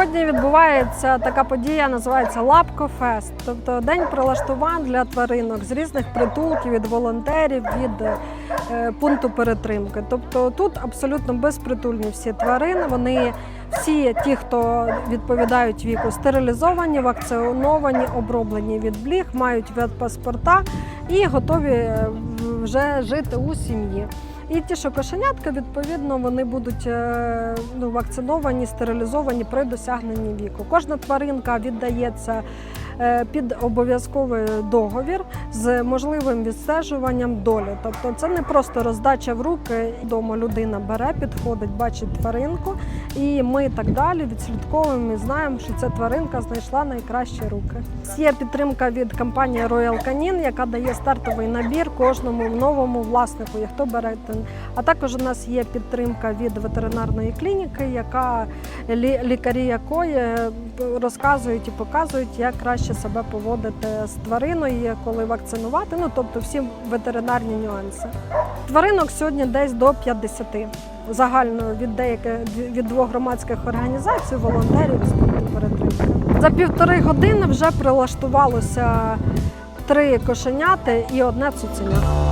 Сьогодні відбувається така подія, називається Лапкофест, тобто день прилаштувань для тваринок з різних притулків від волонтерів, від е, пункту перетримки. Тобто тут абсолютно безпритульні всі тварини. Вони всі ті, хто відповідають віку, стерилізовані, вакциновані, оброблені від бліг, мають ветпаспорта і готові е, вже жити у сім'ї. І ті, що кошенятка, відповідно, вони будуть е, ну, вакциновані, стерилізовані при досягненні віку. Кожна тваринка віддається під обов'язковий договір з можливим відстежуванням долі. Тобто це не просто роздача в руки. Дома людина бере, підходить, бачить тваринку, і ми так далі відслідковуємо і знаємо, що ця тваринка знайшла найкращі руки. Є підтримка від компанії Royal Canin, яка дає стартовий набір кожному новому власнику, хто бере. А також у нас є підтримка від ветеринарної клініки, яка лікарі якої е, розказують і показують, як краще себе поводити з твариною, коли вакцинувати. Ну тобто всі ветеринарні нюанси. Тваринок сьогодні десь до 50. Загально від деяких від двох громадських організацій, волонтерів з перетримки. За півтори години вже прилаштувалося три кошеняти і одне цуценя.